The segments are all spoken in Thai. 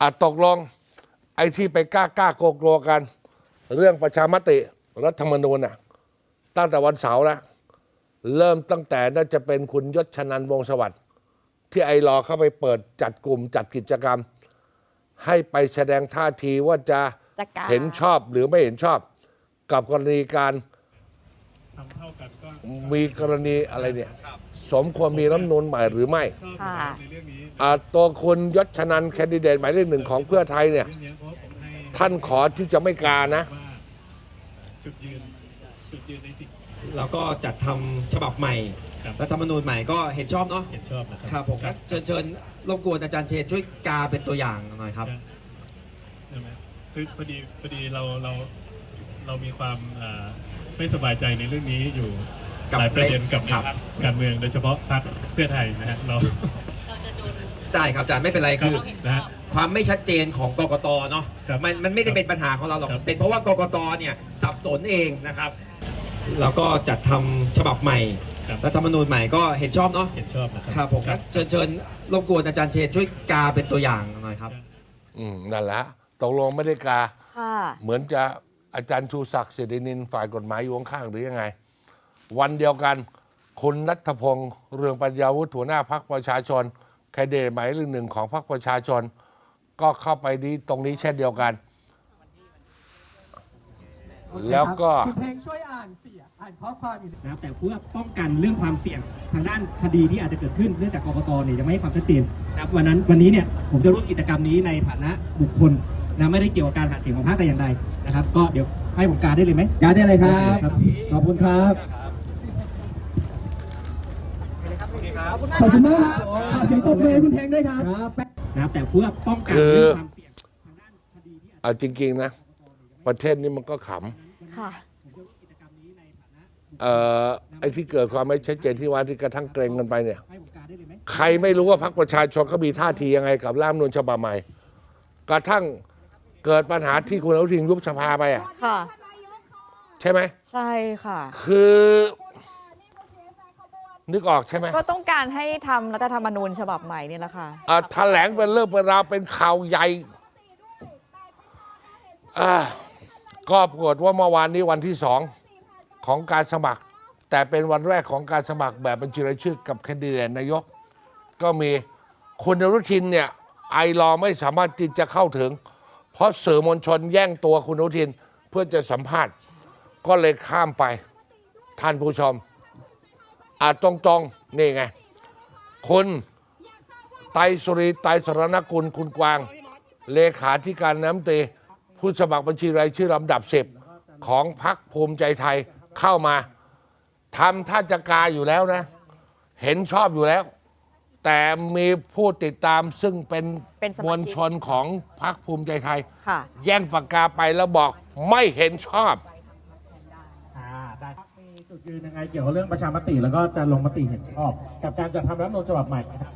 อะตกลงไอ้ที่ไปกล้ากล้าโกกลัวกัน เรื่องประชามติรัฐธรรมนูญน่ะตั้งแต่วันเสาร์แล้วเริ่มตั้งแต่น่าจะเป็นคุณยศชนันท์วงศ์สวัสดิ์ที่ไอรอว์เข้าไปเปิดจัดกลุ่มจัดกิจกรรม ให้ไปแสดงท่าทีว่าจะจะกาเห็นชอบหรือไม่เห็นชอบ กับกรณีการทำเท่ากันก็มีกรณีอะไรเนี่ย สมควรมีรัฐธรรมนูญใหม่หรือไม่ชอบค่ะ ในเรื่องนี้ อ่าตัวคุณยศชนันท์แคนดิเดตหมายเลขหนึ่งของเพื่อไทยเนี่ยเรื่องนี้เพราะผมให้ท่านขอที่จะไม่กานะว่าจุดยืนจุดยืนในสิ่งแล้วก็จัดทำฉบับใหม่ครับ รัฐธรรมนูญใหม่ก็เห็นชอบเนาะเห็นชอบนะครัครับผมครับเชิญเชิญรบกวนอาจารย์เชนช่วยกาเป็นตัวอย่างหน่อยครับ ใช่ไหมคือพอดีพอดีเราเราเรามีความอ่าไม่สบายใจในเรื่องนี้อยู่กับหลายประเด็นกับครับพรรคการเมืองโดยเฉพาะพรรคเพื่อไทยนะฮะเรา ได้ครับอาจารย์ไม่เป็นไรคือ นะฮะ ความไม่ชัดเจนของกกตเนาะครับมันมันไม่ได้เป็นปัญหาของเราหรอก ครับ เป็นเพราะว่ากกตเนี่ยสับสนเองนะครับแล้วก็จัดทำฉบับใหม่ครับรัฐธรรมนูญใหม่ก็เห็นชอบเนาะเห็นชอบนะครัครับผมเชิญเชิญรบกวนอาจารย์เชนช่วยกาเป็นตัวอย่างหน่อยครับ อืมนั่นแหละตกลงไม่ได้กา ค่ะ เหมือนจะอาจารย์ชูศักดิ์เสรีนินฝ่ายกฎหมายอยู่ข้างๆหรือยังไง วันเดียวกันคุณนัทพงศ์เรืองปัญญาวุฒิหัวหน้าพักประชาชน แคนดิเดตหมายเลขหนึ่งของพรรคประชาชน ก็เข้าไปนี้ตรงนี้เช่นเดียวกัน แล้วก็คุณเพลงช่วยอ่านเสียงอ่านข้อความอยู่นะครับแต่เพื่อป้องกันเรื่องความเสี่ยงทางด้านคดีที่อาจจะเกิดขึ้นเนื่องจากกกตเนี่ยยังไม่ให้ความชัดเจนนะครับวันนั้นวันนี้เนี่ยผมจะร่วมกิจกรรมนี้ในฐานะบุคคลนะไม่ได้เกี่ยวกับการหาเสียงของพรรคแต่อย่างใดนะครับ ก็เดี๋ยวให้ผมการได้เลยไหมการได้เลยครับ ขอบคุณครับ ขอบคุณมากครับเสียงปรบมือคุณเพงด้วยครับนะครับแต่เพื่อป้องกันเรื่องความเสี่ยงทางด้านคดีที่อาจเอาจริง ๆ นะ ประเทศนี้มันก็ขค่ะำเอ่อไอ้ที่เกิดความไม่ชัดเจนที่ว่าที่กระทั่งเกรงกันไปเนี่ย ใครไม่รู้ว่าพรรคประชาชนเขามีท่าทียังไงกับร่างรัฐธรรมนูญฉบับใหม่ กระทั่งเกิดปัญหาที่คุณอนุทินยุบสภาไปอะ ค่ะ ใช่ไหม ใช่ค่ะ คือ นึกออกใช่ไหมก็ต้องการให้ทำรัฐธรรมนูญฉบับใหม่นี่แหละค่ะ อะแถลงเป็นเรื่องเป็นราวเป็นข่าวใหญ่อ่าก็ปรากฏว่าเมื่อวานนี้วันที่สองของการสมัคร แต่เป็นวันแรกของการสมัครแบบบัญชีรายชื่อกับแคนดิเดตนายก ก็มีคุณอนุทินเนี่ยไอรอว์ไม่สามารถที่จะเข้าถึง เพราะสื่อมวลชนแย่งตัวคุณอนุทินเพื่อจะสัมภาษณ์ ก็เลยข้ามไปท่านผู้ชม อาตรงๆนี่ไงคุณไตรสุรีไตรสรณกุลคุณกวาง เลขาธิการน้ำตรีผู้สมัครบัญชีรายชื่อลำดับสิบของพรรคภูมิใจไทยเข้ามาทำท่าจะกาอยู่แล้วนะ เห็นชอบอยู่แล้ว แต่มีผู้ติดตามซึ่งเป็นเป็นสมาชิก มวลชนของพรรคภูมิใจไทยค่ะแย่งปากกาไปแล้วบอกไม่เห็นชอบ อ่าได้ครับมีจุด ยืนยังไงเกี่ยวกับเรื่องประชามติแล้วก็จะลงมติเห็นชอบ กับการจัดทำรัฐธรรมนูญฉบับใหม่นะครับ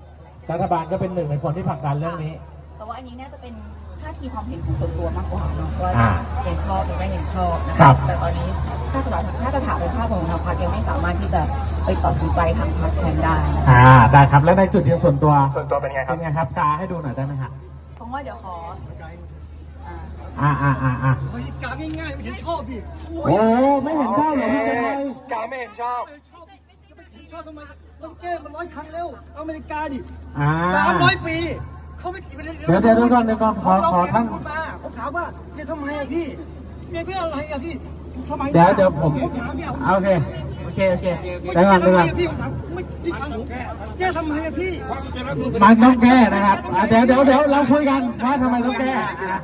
รัฐบาลก็เป็นหนึ่งในคนที่ผลักดันเรื่องนี้ แต่ว่าอันนี้น่าจะเป็นท่าทีความเห็นของส่วนตัวมากกว่าเนาะว่าอ่าเห็นชอบหรือไม่เห็นชอบนะครัคะบ แต่ตอนนี้ถ้าสำหรับถ้าจะถามเป็นภาพของทางพรรคยังไม่สามารถที่จะไปตัดสินใจทางพรรคแทนได้นะคะอ่าได้ครับแล้วในจุดยืนส่วนตัวส่วนตัวเป็นไงครับ เป็นไงครับกาให้ดูหน่อยได้ไหมฮะเพราะว่าเดี๋ยวขออ่า อ่าอ่าอ่าอ่า เฮ้ยกาง่ายๆไม่เห็นชอบพี่โอ้ไม่เห็นชอบ ไม่เห็นชอบชอบ ชอบทำไมมันแก้มันร้อยครั้งแล้วอเมริกาดิอ่า สามร้อยปี เขาไม่กี่ประเด็นเดี๋ยวเดี๋ยวเดี๋ยวก่อนเดี๋ยวก่อนขอขอท่านพูดมาผมถามว่าเนี่ยทำไมอะพี่เนี่ยเพื่ออะไรอะพี่ทำไมเดี๋ยวเดี๋ยวผมถามพี่โอเคโอเคโอเคเดี๋ยวก่อนเดี๋ยวก่อนพี่ผมถามไม่พี่ฟังผมแก้ทำไมอะพี่ มันต้องแก้นะครับอะเดี๋ยวเดี๋ยวเดี๋ยวเราคุยกันว่าทำไมต้องแก้อะ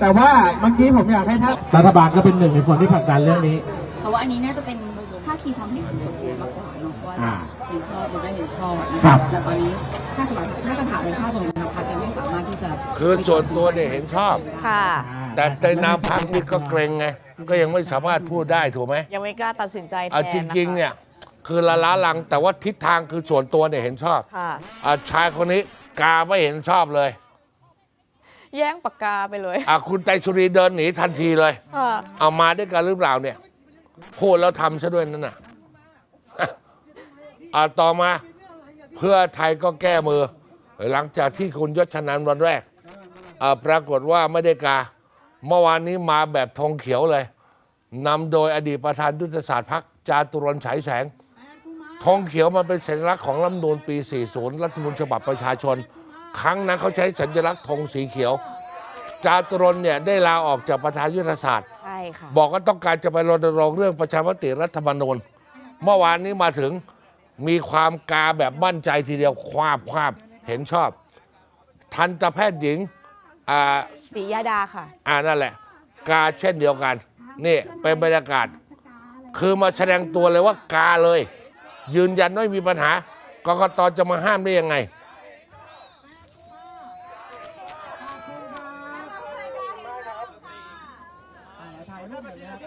แต่ว่าเมื่อกี้ผมอยากให้ท่านรัฐบาลก็เป็นหนึ่งในคนที่ผลักดันเรื่องนี้ แต่ว่าอันนี้น่าจะเป็นท่าทีความเห็นของส่วนตัวมากกว่าเนาะว่าอ่าจะเห็นชอบหรือไม่เห็นชอบนะครัคะบแต่ตอนนี้ถ้าสำหรับถ้าจะถามเป็นภาพของทางพรรคยังไม่สามารถที่จะคือส่วนตัวเนี่ยเห็นชอบ ค่ะ แต่ในนามพรรคนี่ก็เกรงไงก็ยังไม่สามารถพูดได้ถูกไหมยังไม่กล้าตัดสินใจแทนเอาจริงๆเนี่ยคือละล้าลังแต่ว่าทิศทางคือส่วนตัวเนี่ยเห็นชอบค่ะอะชายคนนี้กาไม่เห็นชอบเลย แย่งปากกาไปเลยอะคุณไตรสุรีเดินหนีทันทีเลยค่ะเอามาด้วยกันหรือเปล่าเนี่ย พูดแล้วทำซะด้วยนั่นน่ะอะต่อมาเพื่อไทยก็แก้มือ หลังจากที่คุณยศชนันวันแรกอ่อปรากฏว่าไม่ได้กา เมื่อวานนี้มาแบบธงเขียวเลยนำโดยอดีตประธานยุทธศาสตร์พักจาตุรนฉายแสงธงเขียวมันเป็นสัญลักษณ์ของรัฐมนูญปี 40 รัฐมนูญฉบับประชาชน ครั้งนั้นเขาใช้สัญลักษณ์ธงสีเขียว จาตุรนเนี่ยได้ลาออกจากประธานยุทธศาสตร์ ช่ค่ะ บอกว่าต้องการจะไปรณรงค์เรื่องประชามติรัฐธรรมนูญเมื่อวานนี้มาถึงมีความกาแบบมั่นใจทีเดียวควาบควาบเห็นชอบ ทันตแพทย์หญิงอ่าปิยดาค่ะ อ่านั่นแหละ กาเช่นเดียวกัน นี่เป็นบรรยากาศ คือมาแสดงตัวเลยว่ากาเลย ยืนยันไม่มีปัญหากกตจะมาห้ามได้ยังไง ถ่ายรูปหน่อยนะครับ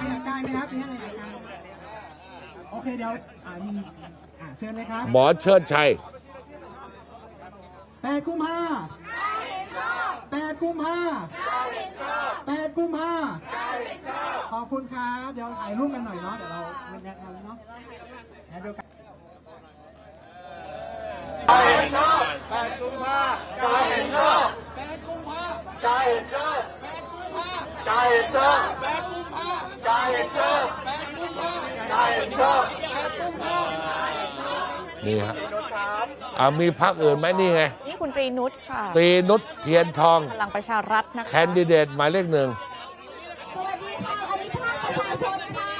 มีอาการไหมครับมีอะไรอาการโอ เคเดี๋ยวอ่ามีอ่าเชิญเลยครับหมอเชิดชัย แปดกุมภาแปดกุมภาแปดกุมภาขอบคุณครับเดี๋ยวถ่ายรูปกันหน่อยเนาะเดี๋ยวเราบรรยากาศเนาะเดี๋ยวกัน นี่ฮะอ่ามีพักอื่นไหมนี่ไง นี่คุณตรีนุชค่ะตรีนุชเทียนทอง พลังประชารัฐนะคะแคนดิเดตหมายเลขหนึ่งสวัสดีค่ะอันนี้ภาคประชาชนค่ะ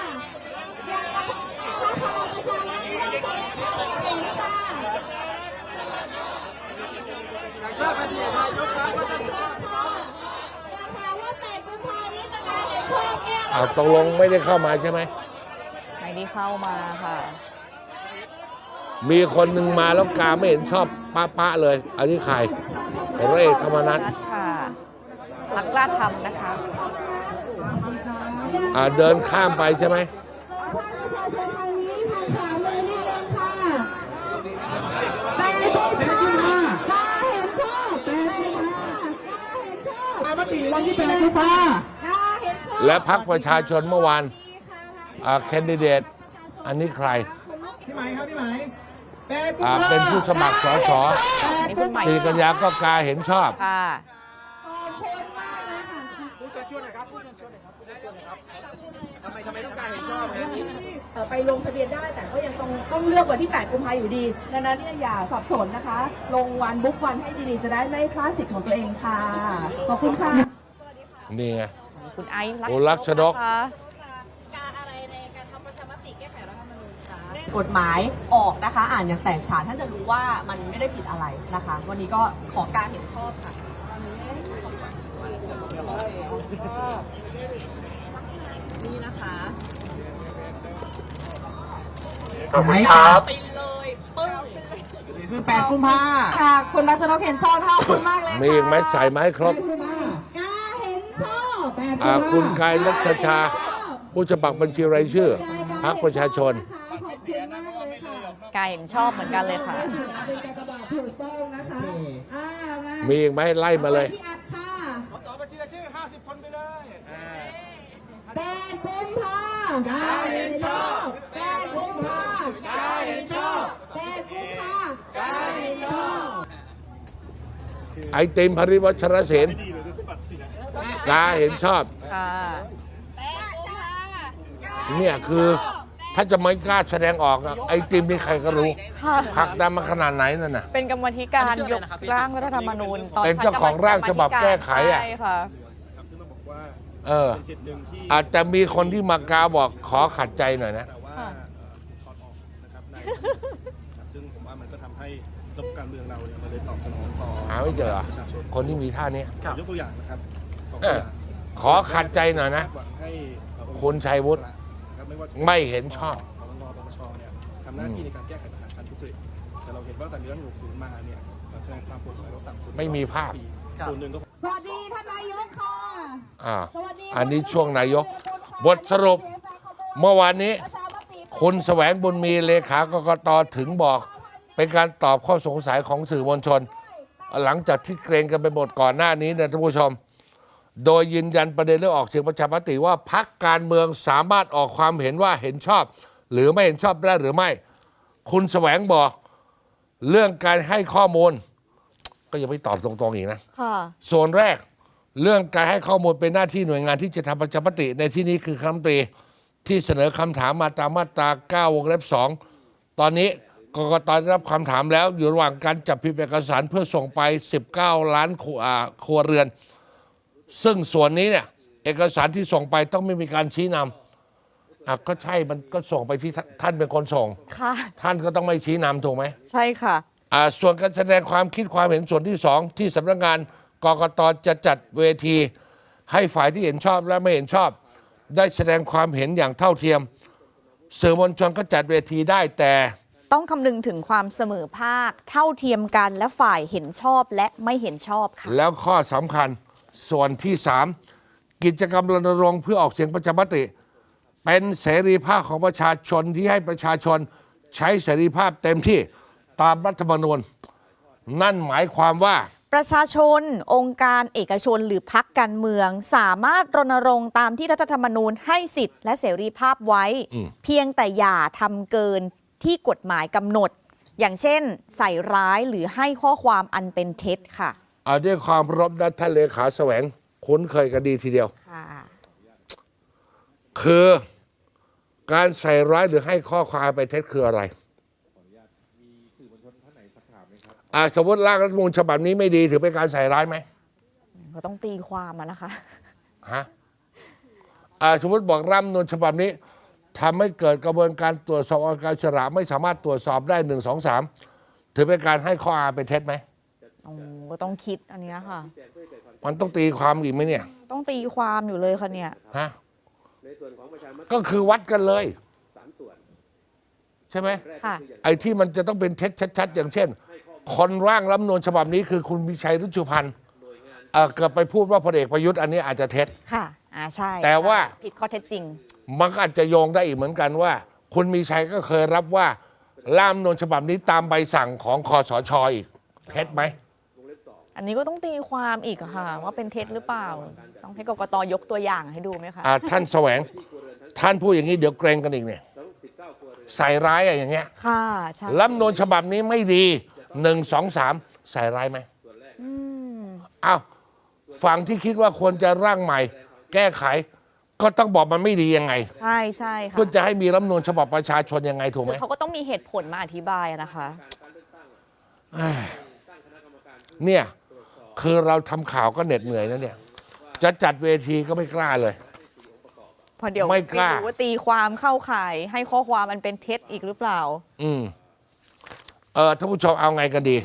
อยากจะขอพลังประชารัฐร่วมแสดงความคิดเห็นค่ะอยากถามว่าแปดกุมภานี้จะมาเห็นพวกแก้อ่าตกลงไม่ได้เข้ามาใช่ไหมไม่ได้เข้ามาค่ะ มีคนหนึ่งมาแล้วกาไม่เห็นชอบป้าป้าๆเลย อันนี้ใครเรศธรรมนัฐรัฐค่ะพักกล้าทำนะคะอ่าเดินข้ามไปใช่ไหมประชาชนทางนี้ทางขวามือนี่เองค่ะแปดกุมภาตาเห็นชอบแปดกุมภาตาเห็นชอบตามมติวันที่แปดกุมภาตาเห็นชอบและพักประชาชนเมื่อวานดีค่ะอ่าแคนดิเดต อันนี้ใครพี่ไหมครับพี่ไหมแปดกุม อ่าภาเป็นผู้สมัครสสนี่คุณใหม่ตีกัญญาก็กาเห็นชอบค่ะขอบคุณมากเลยค่ะ เอ่อไปลงทะเบียนได้แต่ก็ยังต้องต้องเลือกวันที่ 8 กุมภาอยู่ดี ดังนั้นเนี่ยอย่าสับสนนะคะ ลงวันบุ๊กวันให้ดีๆ จะได้ไม่พลาดสิทธิ์ของตัวเองค่ะ ขอบคุณค่ะ นี่ไง คุณไอซ์โอ้ลักษณกนะคะ กฎหมายออกนะคะ อ่านอย่างแตกฉานท่านจะรู้ว่ามันไม่ได้ผิดอะไรนะคะ วันนี้ก็ขอการเห็นชอบค่ะนี่นะคะไหนครับไปเลยปึ้งคือแปดกุมภาค่ะ คุณรัชนกเห็นชอบขอบคุณมากเลยค่ะมีอีกไหมใส่ไมาให้ครบกุมภากาเห็นชอบแปดกุอ่ามภาคุณกายรัชชาผู้สมัครบัญชีรายชื่อพักประชาชน ขอบคุณมากเลยค่ะกายเห็นชอบเหมือนกันเลยค่ะ เป็นการกระบาดถูกต้องนะคะอ่ามามีอีกไหมไล่มาเลย พี่อัดค่ะต่อบัญชีรายชื่อห้าสิบคนไปเลยแปดกุมภากาเห็นชอบแปดกุมภากาเห็นชอบแปดกุมภากาเห็นชอบไอติมพริวัชรเสนกาเห็นชอบ ค่ะ เนี่ยคือ ถ้าจะไม่กล้าแสดงออกอะไอติมนี่ใครก็รู้ค่ะ ผลักดันมาขนาดไหนนั่นน่ะ เป็นกรรมธิการยกร่างรัฐธรรมนูญตอนเป็นเจ้าของร่างฉบับแก้ไขอะ ใช่ค่ะ ครับซึ่งต้องบอกว่าเออ เป็นสิทธิ์หนึ่งที่อาจจะมีคนที่มากาบอกขอขัดใจหน่อยนะ แต่ว่าเอ่อถอดออกนะครับในครับซึ่งผมว่ามันก็ทำให้ระบบการเมืองเราเนี่ยมันเลยตอบสนองต่อหาไม่เจอเหรอประชาชนคนที่มีท่านี้ ผมยกตัวอย่างนะครับสองเอตัวออย่างขอขัดใจหน่อยนะ คาดหวังให้เอ่อคุณชัยวุฒินะครับ ไม่ว่าจะไม่เห็นชอบสตงปปชเนี่ยทำหน้าที่ในการแก้ไขปัญหาการทุจริตแต่เราเห็นว่าตอนนี้รัฐธรรมนูญ60มาเนี่ยคะแนนความโปร่งใสลดต่ำสุดไม่มีภาพ ส่วนหนึ่งก็ สวัสดีท่านนายกค่ะอ่า สวัสดีอันนี้ช่วงนายก บทสรุป เมื่อวานนี้ประชามติคุณแสวงบุญมีเลขากกตถึงบอก เป็นการตอบข้อสงสัยของสื่อมวลชน หลังจากที่เกรงกันไปหมดก่อนหน้านี้นะท่านผู้ชม โดยยืนยันประเด็นเรื่องออกเสียงประชามติว่าพักการเมืองสามารถออกความเห็นว่าเห็นชอบ หรือไม่เห็นชอบได้หรือไม่ คุณแสวงบอกเรื่องการให้ข้อมูล ก็ยังไม่ตอบตรงๆอีกนะค่ะส่วนแรกเรื่องการให้ข้อมูลเป็นหน้าที่หน่วยงานที่จะทำประชามติในที่นี้คือคณะรัฐมนตรีที่เสนอคำถามมาตามมาตรา 9 วงเล็บ 2 ตอนนี้กกตได้รับคำถามแล้วอยู่ระหว่างการจับพิมพ์เอกสารเพื่อส่งไป 19 ล้านครัวอ่าครัวเรือน ซึ่งส่วนนี้เนี่ย เอกสารที่ส่งไปต้องไม่มีการชี้นำอะก็ใช่มันก็ส่งไปที่ท่านท่านเป็นคนส่ง ค่ะ ท่านก็ต้องไม่ชี้นำถูกไหมใช่ค่ะ อ่าส่วนการแสดงความคิดความเห็นส่วนที่สองที่สำนักงานกกตจะจัดเวที ให้ฝ่ายที่เห็นชอบและไม่เห็นชอบ ได้แสดงความเห็นอย่างเท่าเทียม สื่อมวลชนก็จัดเวทีได้แต่ ต้องคำนึงถึงความเสมอภาค เท่าเทียมกันและฝ่ายเห็นชอบและไม่เห็นชอบค่ะ แล้วข้อสำคัญ ส่วนที่สามกิจกรรมรณรงค์เพื่อออกเสียงประชามติ เป็นเสรีภาพของประชาชนที่ให้ประชาชนใช้เสรีภาพเต็มที่ตามรัฐธรรมนูญ นั่นหมายความว่า ประชาชน องค์การเอกชนหรือพักการเมือง สามารถรณรงค์ตามที่รัฐธรรมนูญให้สิทธิ์และเสรีภาพไว้ อืม เพียงแต่อย่าทำเกินที่กฎหมายกำหนด อย่างเช่น ใส่ร้ายหรือให้ข้อความอันเป็นเท็จค่ะ เอาด้วยความเคารบนะท่านเลขาแสวง คุ้นเคยกันดีทีเดียว ค่ะ คือการใส่ร้ายหรือให้ข้อความไปเท็จคืออะไรอ่าสมมติร่างรัฐธรรมนูญฉบับนี้ไม่ดีถือเป็นการใส่ร้ายไหมก็ต้องตีความมานะคะฮะอ่าสมมติบอกร่างรัฐธรรมนูญฉบับนี้ทำให้เกิดกระบวนการตรวจสอบองค์การอิสระไม่สามารถตรวจสอบได้หนึ่งสองสามถือเป็นการให้ข้อความเป็นเท็จไหม โอ้ก็ต้องคิดอันเนี้ยค่ะ มันต้องตีความอีกไหมเนี่ยต้องตีความอยู่เลยค่ะเนี่ย ฮะก็คือวัดกันเลยใช่ไหมค่ะไอ้ที่มันจะต้องเป็นเท็จชัดๆอย่างเช่น คนร่างรัฐธรรมนูญฉบับนี้คือคุณวิชัยรุชุพันธ์เอ่อเกิดไปพูดว่าพลเอกประยุทธ์อันนี้อาจจะเท็จ ค่ะ อ่าใช่แต่ว่า ผิดข้อเท็จจริง มันก็อาจจะโยงได้อีกเหมือนกันว่า คุณมีชัยก็เคยรับว่าร่างรัฐธรรมนูญฉบับนี้ตามใบสั่งของคอสชอีกเท็จไหม อันนี้ก็ต้องตีความอีกอะค่ะ ว่าเป็นเท็จหรือเปล่า ต้องให้กกตยกตัวอย่างให้ดูไหมคะ อ่าท่านแสวง ท่านพูดอย่างนี้เดี๋ยวเกรงกันอีกเนี่ย ใส่ร้ายอะอย่างเงี้ยค่ะใช่รัฐธรรมนูญฉบับนี้ไม่ดีหนึ่งสองสามใส่ร้ายไหมอืมอ้าวฝั่งที่คิดว่าควรจะร่างใหม่ แก้ไข ก็ต้องบอกมันไม่ดียังไง ใช่ใช่ค่ะเพื่อจะให้มีรัฐธรรมนูญฉบับประชาชนยังไงถูกไหคืมอเขาก็ต้องมีเหตุผลมาอธิบายอะนะคะ เนี่ย คือเราทำข่าวก็เหน็ดเหนื่อยนะเนี่ย จะจัดเวทีก็ไม่กล้าเลยพอเดี๋ยวไม่กล้า รู้ว่าตีความเข้าข่าย ให้ข้อความมันเป็นเท็จอีกหรือเปล่า อืม เออท่านผู้ชมเอาไงกันดี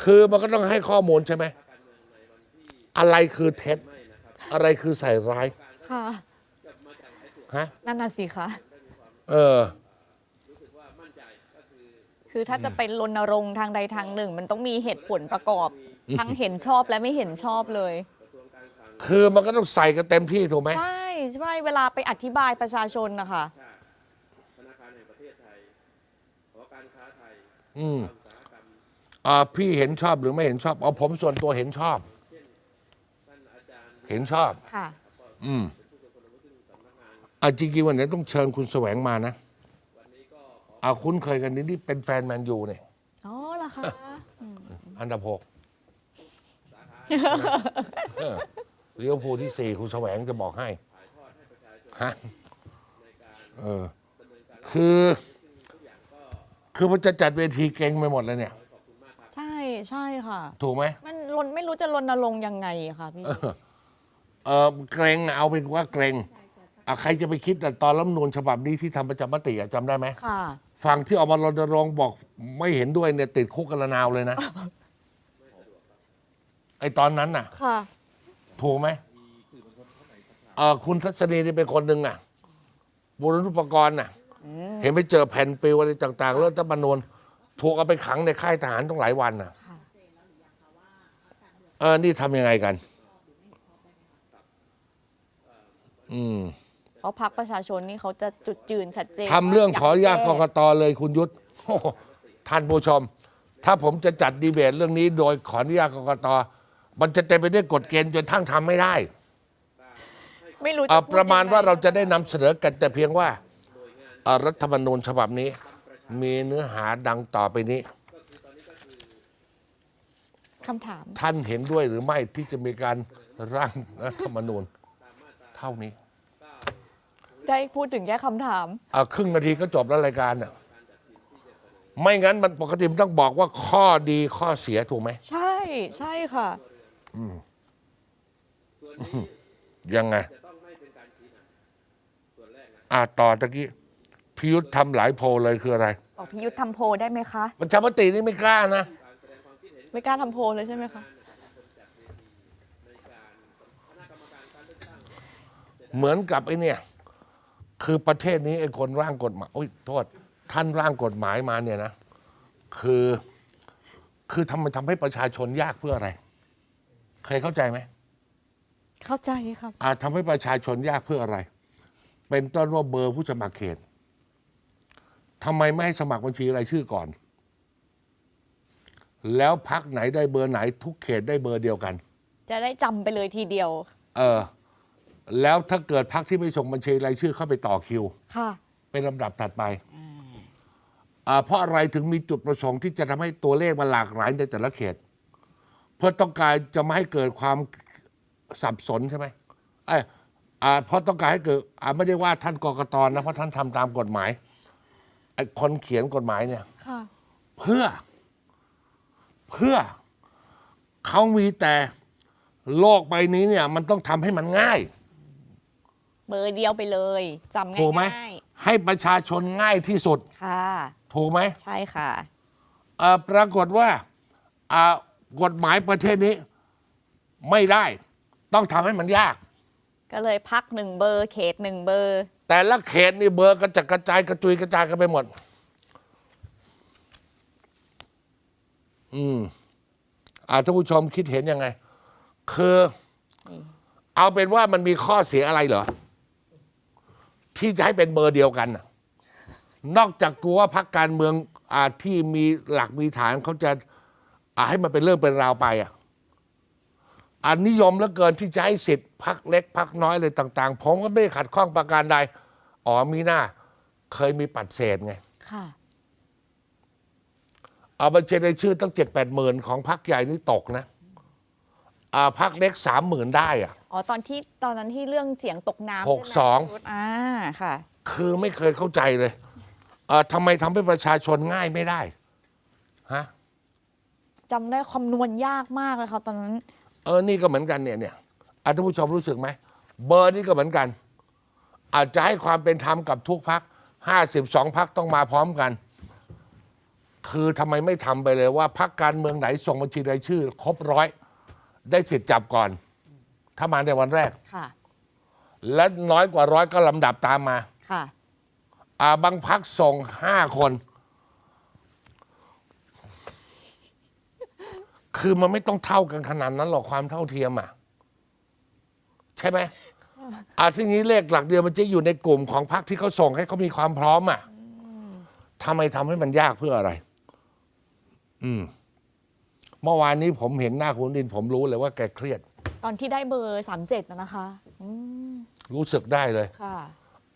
คือมันก็ต้องให้ข้อมูลใช่ไหม อะไรคือเท็จ อะไรคือใส่ร้าย ค่ะ ฮะ นั่นน่ะสิคะ เออ คือถ้าจะเป็นรณรงค์ทางใดทางหนึ่ง มันต้องมีเหตุผลประกอบ ทั้งเห็นชอบและไม่เห็นชอบเลย คือมันก็ต้องใส่กันเต็มที่ถูกไหม ใช่ใช่เวลาไปอธิบายประชาชนนะคะอืมอ่าพี่เห็นชอบหรือไม่เห็นชอบเอาผมส่วนตัวเห็นชอบ เห็นชอบ ค่ะ อืมอ่าจริงๆวันนี้ต้องเชิญคุณแสวงมานะ อ่าคุ้นเคยกันนี่นี่เป็นแฟนแมนยูเนี่ยอ๋อเหรอคะอันดับหกเออเลี้ยวภูลที่สี่คุณแสวงจะบอกให้ฮะเออ คือ คือมันจะจัดเวทีเก่งไปหมดเลยเนี่ย ใช่ใช่ค่ะ ถูกไหม มันรนไม่รู้จะรณรงค์ยังไงอะค่ะพี่เออเกรงอะเอาเป็นว่าเกรงอะใครจะไปคิดแต่ตอนรัฐธรรมนูญฉบับนี้ที่ทำประชามติอะจำได้ไหมค่ะ ฝั่งที่ออกมารณรงค์บอกไม่เห็นด้วยเนี่ยติดคุกกันละนาวเลยนะ ไอตอนนั้นน่ะ ค่ะ ถูกไหมเออคุณทัศนีนี่เป็นคนหนึ่งอะ บุรุษปกรณ์น่ะ เห็นไปเจอแผ่นปลิวอะไรต่าง ๆ เรื่องรัฐธรรมนูญถูกเอาไปขังในค่ายทหารต้องหลายวันน่ะค่ะเออ นี่ทำยังไงกัน อืม เพราะพักประชาชนนี่เขาจะจุดยืนชัดเจนทำเรื่องขออนุญาตกแก้กตเลยคุณยุทธโอ้โหท่านผู้ชม ถ้าผมจะจัดดีเบตเรื่องนี้โดยขออนุญาตกกตมันจะเต็มไปด้วยกฎเกณฑ์จนทั้งทำไม่ได้ไม่รู้เอ่จะอพูดประมาณยังไงว่าเราจะได้นำเสนอกันแต่เพียงว่าเอ่อรัฐธรรมนูญฉบับนี้ มีเนื้อหาดังต่อไปนี้ คำถาม ท่านเห็นด้วยหรือไม่ที่จะมีการร่างรัฐธรรมนูญ เท่านี้ ได้พูดถึงแค่คำถาม เอาครึ่งนาทีก็จบแล้วรายการน่ะไม่งั้นมันปกติมันต้องบอกว่าข้อดีข้อเสียถูกไหมใช่ใช่ค่ะ ยังไงอ่าต่อตะกี้พิยุทธ์ทำหลายโพลเลยคืออะไรบอกพิยุทธ์ทำโพลได้ไหมคะ ประชามตินี่ไม่กล้านะ ไม่กล้าทำโพลเลยใช่ไหมคะ เหมือนกับไอ้เนี่ย คือประเทศนี้ไอ้คนร่างกฎหมายโอ้ยโทษ ท่านร่างกฎหมายมาเนี่ยนะ คือ คือทำมันทำให้ประชาชนยากเพื่ออะไร เคยเข้าใจไหมเข้าใจครับ อาจทำให้ประชาชนยากเพื่ออะไร เป็นต้นว่าเบอร์ผู้สมัครเขตทำไมไม่ให้สมัครบัญชีรายชื่อก่อน แล้วพักไหนได้เบอร์ไหนทุกเขตได้เบอร์เดียวกัน จะได้จำไปเลยทีเดียว เออ แล้วถ้าเกิดพักที่ไม่ส่งบัญชีรายชื่อเข้าไปต่อคิว ค่ะ เป็นลำดับถัดไปอ่าเพราะอะไรถึงมีจุดประสงค์ที่จะทำให้ตัวเลขมันหลากหลายในแต่ละเขต เพื่อต้องการจะไม่ให้เกิดความสับสนใช่ไหมเอยอ่าเพราะต้องการให้เกิดอ่าไม่ได้ว่าท่านกกตนะเพราะท่านทำตามกฎหมายไอ้คนเขียนกฎหมายเนี่ย ค่ะ เพื่อ เพื่อเขามีแต่โลกใบนี้เนี่ย มันต้องทำให้มันง่าย เบอร์เดียวไปเลยจำถูกไหมง่ายให้ประชาชนง่ายที่สุด ๆค่ะ ถูกไหมใช่ค่ะ เอ่อปรากฏว่าอ่ากฎหมายประเทศนี้ไม่ได้ ต้องทำให้มันยาก ก็เลยพักหนึ่งเบอร์เขตหนึ่งเบอร์ แต่ละเขตนี่เบอร์กระจัดกระจายกระจุยกระจายกันไปหมด อืมอ่าท่านผู้ชมคิดเห็นยังไง คือ เอาเป็นว่ามันมีข้อเสียอะไรเหรอ ที่จะให้เป็นเบอร์เดียวกันน่ะนอกจากกลัวว่าพักการเมืองอาที่มีหลักมีฐานเขาจะอ่าให้มันเป็นเรื่องเป็นราวไปอะอันนิยมเหลือเกินที่จะให้สิทธิ์พักเล็กพักน้อยอะไรต่าง ๆ ผมก็ไม่ได้ขัดข้องประการใด อ๋อมีหน้า เคยมีปัดเศษไง ค่ะ เอาบัญชีรายชื่อตั้งเจ็ดแปดหมื่นของพักใหญ่นี่ตกนะ อ่าพักเล็กสามหมื่นได้อะอ๋อตอนที่ตอนนั้นที่เรื่องเสียงตกน้ำหกสองใช่ไหมอ่าค่ะ คือไม่เคยเข้าใจเลยเอ่อทำไมทำให้ประชาชนง่ายไม่ได้ฮะจำได้คำนวณยากมากเลยค่ะตอนนั้น เออนี่ก็เหมือนกันเนี่ยเนี่ยอะท่านผู้ชมรู้สึกไหมเบอร์นี่ก็เหมือนกัน อาจจะให้ความเป็นธรรมกับทุกพักห้าสิบสองพักต้องมาพร้อมกัน คือทำไมไม่ทำไปเลยว่าพักการเมืองไหนส่งบัญชีรายชื่อ ครบร้อย ได้สิทธิ์จับก่อน ถ้ามาในวันแรก ค่ะ และน้อยกว่าร้อยก็ลำดับตามมา ค่ะ อ่าบางพักส่งห้าคน คือมันไม่ต้องเท่ากันขนาดนั้นหรอกความเท่าเทียมอะ ใช่ไหมอ่าทีนี้เลขหลักเดียวมันจะอยู่ในกลุ่มของพักที่เขาส่งให้เขามีความพร้อมอะทำไมทำให้มันยากเพื่ออะไร อืม เมื่อวานนี้ผมเห็นหน้าคุณดิน ผมรู้เลยว่าแกเครียด ตอนที่ได้เบอร์สามเจ็ดนะคะอืมรู้สึกได้เลยค่ะ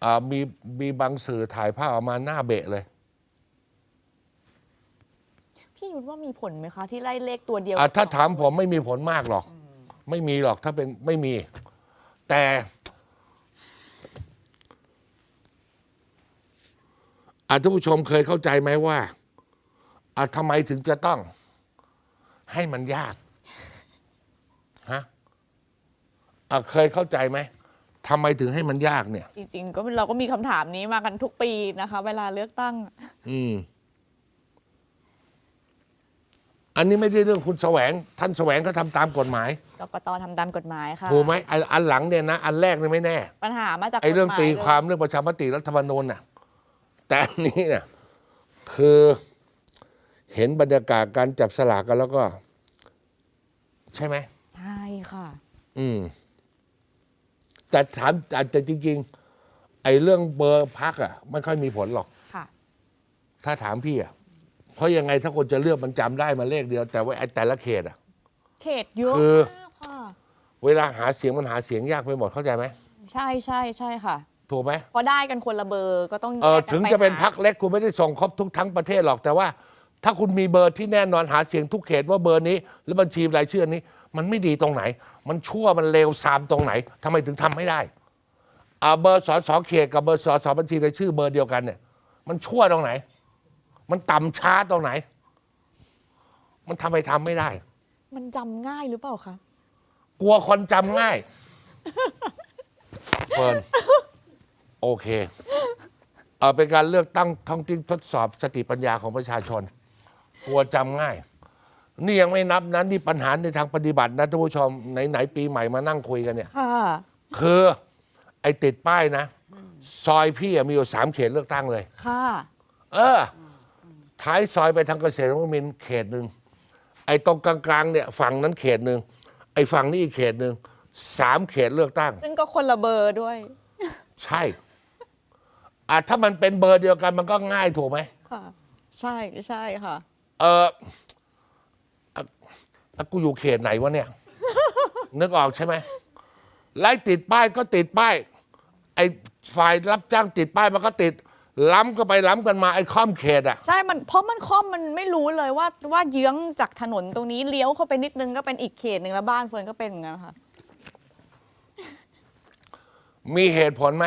อ่ามีมีบางสื่อถ่ายภาพออกมาหน้าเบะเลยพี่ยุทธว่ามีผลไหมคะ ที่ไล่เลขตัวเดียวอะถ้าถามผมไม่มีผลมากหรอก ไม่มีหรอกถ้าเป็นไม่มี แต่ อาท่านผู้ชมเคยเข้าใจไหมว่าอะทำไมถึงจะต้อง ให้มันยากฮะอะเคยเข้าใจไหมทำไมถึงให้มันยากเนี่ย จริงๆ ก็เราก็มีคำถามนี้มากันทุกปีนะคะ เวลาเลือกตั้ง อืม อันนี้ไม่ใช่เรื่องคุณแสวง ท่านแสวงก็ทำตามกฎหมาย กกตทำตามกฎหมายค่ะถูกไหมอันอันหลังเนี่ยนะ อันแรกเนี่ยไม่แน่ ปัญหามาจากไอ้เรื่องกฎหมตียความเรื่องประชามติรัฐธรรมนูญน่ะ แต่อันนี้เนี่ยคือ เห็นบรรยากาศการจับสลากกันแล้วก็ ใช่ไหม ใช่ค่ะ อืม แต่ถามอาจจะจริง ๆ ไอ้เรื่องเบอร์พักอะไม่ค่อยมีผลหรอกค่ะ ถ้าถามพี่อะเพราะยังไงถ้าคนจะเลือกมันจำได้มาเลขเดียว แต่ว่าไอ้แต่ละเขตอะ เขตเยอะคือ มากค่ะ เวลาหาเสียงมันหาเสียงยากไปหมดเข้าใจไหมใช่ใช่ใช่ค่ะ ถูกไหมเพราะได้กันคนละเบอร์ก็ต้องเออแยกกัถึงไจะเป็นหาพักเล็กคุณไม่ได้ส่งครบทุกทั้งประเทศหรอกแต่ว่า ถ้าคุณมีเบอร์ที่แน่นอนหาเสียงทุกเขตว่าเบอร์นี้ แล้วบัญชีรายชื่อนี้ มันไม่ดีตรงไหน มันชั่วมันเลวซามตรงไหนทำไมถึงทำไม่ได้อ่าเบอร์สสเขตกับเบอร์สสบัญชีรายชื่อเบอร์เดียวกันเนี่ยมันชั่วตรงไหน มันต่ำช้าตรงไหน มันทำไมทำไม่ได้ มันจำง่ายหรือเปล่าคะ กลัวคนจำง่าย เฟิร์นโอเค เออเป็นการเลือกตั้งท่องทิ้งทดสอบสติปัญญาของประชาชน กลัวจำง่าย นี่ยังไม่นับนะนี่ปัญหาในทางปฏิบัตินะท่านผู้ชมไหนๆปีใหม่มานั่งคุยกันเนี่ย ค่ะ คือ ไอ้ติดป้ายนะ ซอยพี่อะมีอยู่สามเขตเลือกตั้งเลย ค่ะเออท้ายซอยไปทางเกษตรนวมินทร์เขตหนึ่งไอ้ตรงกลางๆเนี่ยฝั่งนั้นเขตหนึ่งไอ้ฝั่งนี้อีกเขตหนึ่งสามเขตเลือกตั้ง ซึ่งก็คนละเบอร์ด้วย ใช่อะถ้ามันเป็นเบอร์เดียวกันมันก็ง่ายถูกไหมค่ะ ใช่ใช่ค่ะ เอออะอะกูอยู่เขตไหนวะเนี่ย นึกออกใช่ไหมไล่ติดป้ายก็ติดป้าย ไอ้ฝ่ายรับจ้างติดป้ายมันก็ติด ล้ำก็ไปล้ำกันมาไอ้ข้อมเขตอะ ใช่ มันเพราะมันคล่อมมันไม่รู้เลยว่าว่าเยื้องจากถนนตรงนี้เลี้ยวเข้าไปนิดนึงก็เป็นอีกเขตหนึ่งแล้วบ้านเฟิร์นก็เป็นอย่างนั้นค่ะ มีเหตุผลไหม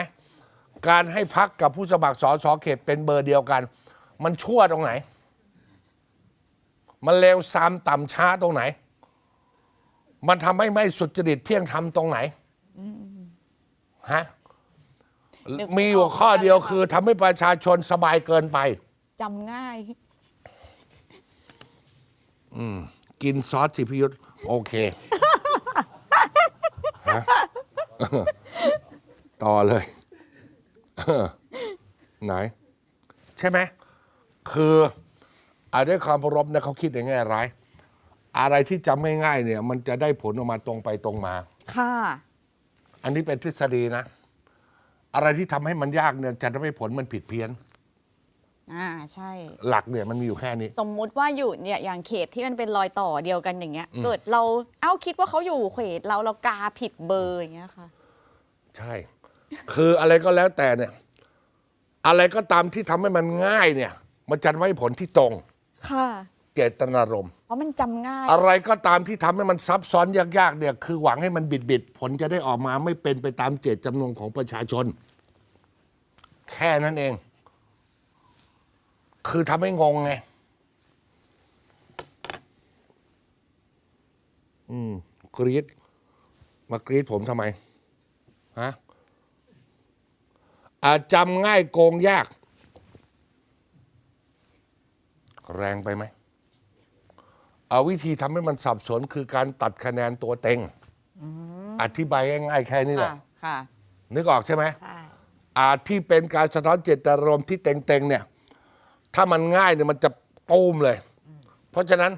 การให้พักกับผู้สมัครสอสอเขตเป็นเบอร์เดียวกัน มันชั่วตรงไหน มันเลวซามต่ำช้าตรงไหน มันทำให้ไม่สุจริตเที่ยงธรรมตรงไหนฮะนึกไม่ออก มีอยู่ข้อเดียวคือทำให้ประชาชนสบายเกินไป จำง่าย กินซอสสิพิยุทธโอเคฮะ ต่อเลย ไหน ใช่ไหม คือ อาด้วยความเคารพนะเขาคิดในแง่ร้าย อะไรที่จำง่ายๆเนี่ย มันจะได้ผลออกมาตรงไปตรงมา ค่ะ อันนี้เป็นทฤษฎีนะ อะไรที่ทำให้มันยากเนี่ยจะทำให้ผลมันผิดเพี้ยน อ่า ใช่ หลักเนี่ยมันมีอยู่แค่นี้ สมมุติว่าอยู่เนี่ยอย่างเขตที่มันเป็นรอยต่อเดียวกันอย่างเงี้ย เกิดเราเอ้าคิดว่าเขาอยู่เขตเราเรากาผิดเบอร์อย่างเงี้ยค่ะ ใช่ คืออะไรก็แล้วแต่เนี่ย อะไรก็ตามที่ทำให้มันง่ายเนี่ย มันจะไม่ผลที่ตรง ค่ะ เจตนารมณ์เพราะมันจำง่าย อะไรก็ตามที่ทำให้มันซับซ้อนยากๆเนี่ยคือหวังให้มันบิดบิดๆ ผลจะได้ออกมาไม่เป็นไปตามเจตจำนงของประชาชน แค่นั้นเอง คือทำให้งงไง อืมกรีดมากรีดผมทำไม ฮะอาจำง่ายโกงยาก แรงไปไหม เอาวิธีทำให้มันสับสนคือการตัดคะแนนตัวเต็ง อธิบายง่ายๆแค่นี้แหค่ะละ ค่ะ นึกออกใช่ไหมใช่ อาที่เป็นการสะท้อนเจตนารมณ์ที่เต็งๆเนี่ย ถ้ามันง่ายเนี่ยมันจะตูมเลย เพราะฉะนั้น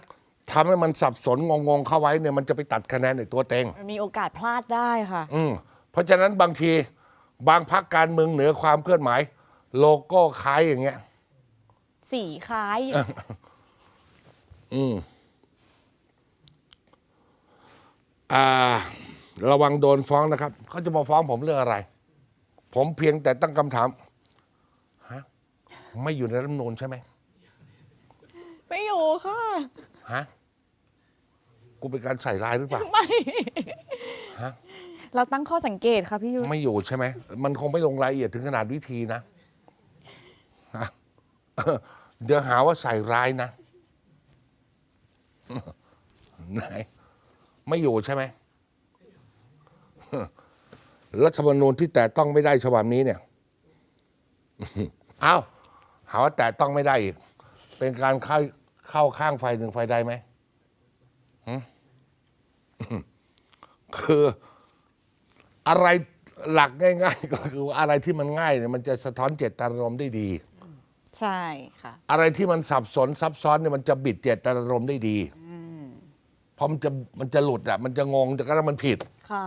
ทำให้มันสับสนงงๆเข้าไว้เนี่ยมันจะไปตัดคะแนนในตัวเต็ง มันมีโอกาสพลาดได้ค่ะ อืมเพราะฉะนั้นบางทีบางพักการเมืองเหนือความเคลื่อนไหวโลโก้คล้ายอย่างเงี้ย สีคล้าย อืมอ่า ระวังโดนฟ้องนะครับ เขาจะมาฟ้องผมเรื่องอะไร ผมเพียงแต่ตั้งคำถามฮะไม่อยู่ในรัฐธรรมนูญใช่ไหมไม่อยู่ค่ะ ฮะกูเป็นการใส่ร้ายหรือเปล่า ไม่ ฮะ เราตั้งข้อสังเกตค่ะพี่ยุทธไม่อยู่ใช่ไหม มันคงไม่ลงรายละเอียดถึงขนาดวิธีนะฮะ เดี๋ยวหาว่าใส่ร้ายนะไหนไม่อยู่ใช่ไหมรัฐธรรมนูญที่แตะต้องไม่ได้ฉบับนี้เนี่ย เอ้าหาว่าแตะต้องไม่ได้อีก เป็นการเข้าเข้าข้างไฟหนึ่งไฟใดไหมคืออะไรหลักง่าย ๆ ก็คืออะไรที่มันง่ายเนี่ยมันจะสะท้อนเจตนารมณ์ได้ดี ใช่ค่ะ อะไรที่มันสับสนซับซ้อนเนี่ยมันจะบิดเจตนารมณ์ได้ดีเพราะมันจะมันจะหลุดอะมันจะงงแต่ก็มันผิดค่ะ